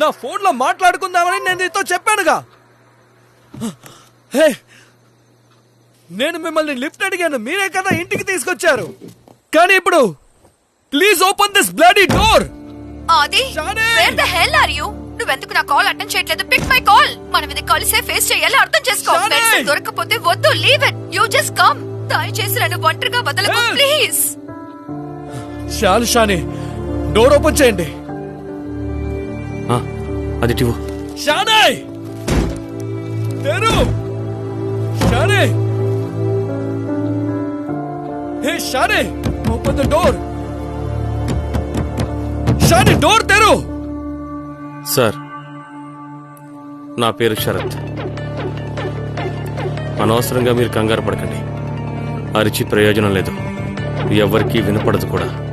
నా ఫోన్లో మాట్లాడుకుందామని నేను నీతో చెప్పానుగా. హే నేను మిమ్మల్ని లిఫ్ట్ అడిగాను మీరే కదా ఇంటికి తీసుకొచ్చారు. కానీ ఇప్పుడు please open this bloody door ఆది Shane! Where the hell are you నువ్వెందుకు నా కాల్ అటెండ్ చేయట్లేదు? పిక్ మై కాల్ మనం ఇది కలిసే ఫేస్ చేయాలి అర్థం చేసుకో! మెడిసిన్ దొరకకపోతే వద్దు leave it you just come దయచేసి నన్ను ఒంటరిగా వదలకు! ప్లీజ్ చాలు షాని. డోర్ ఓపెన్ చేయండి. అది టివు షానే తెరు Shane hey Shane open the door Shane door తెరు సార్ నా పేరు శరత్. అనవసరంగా మీరు కంగారు పడకండి. అరిచి ప్రయోజనం లేదు. ఎవరికీ వినపడదు కూడా.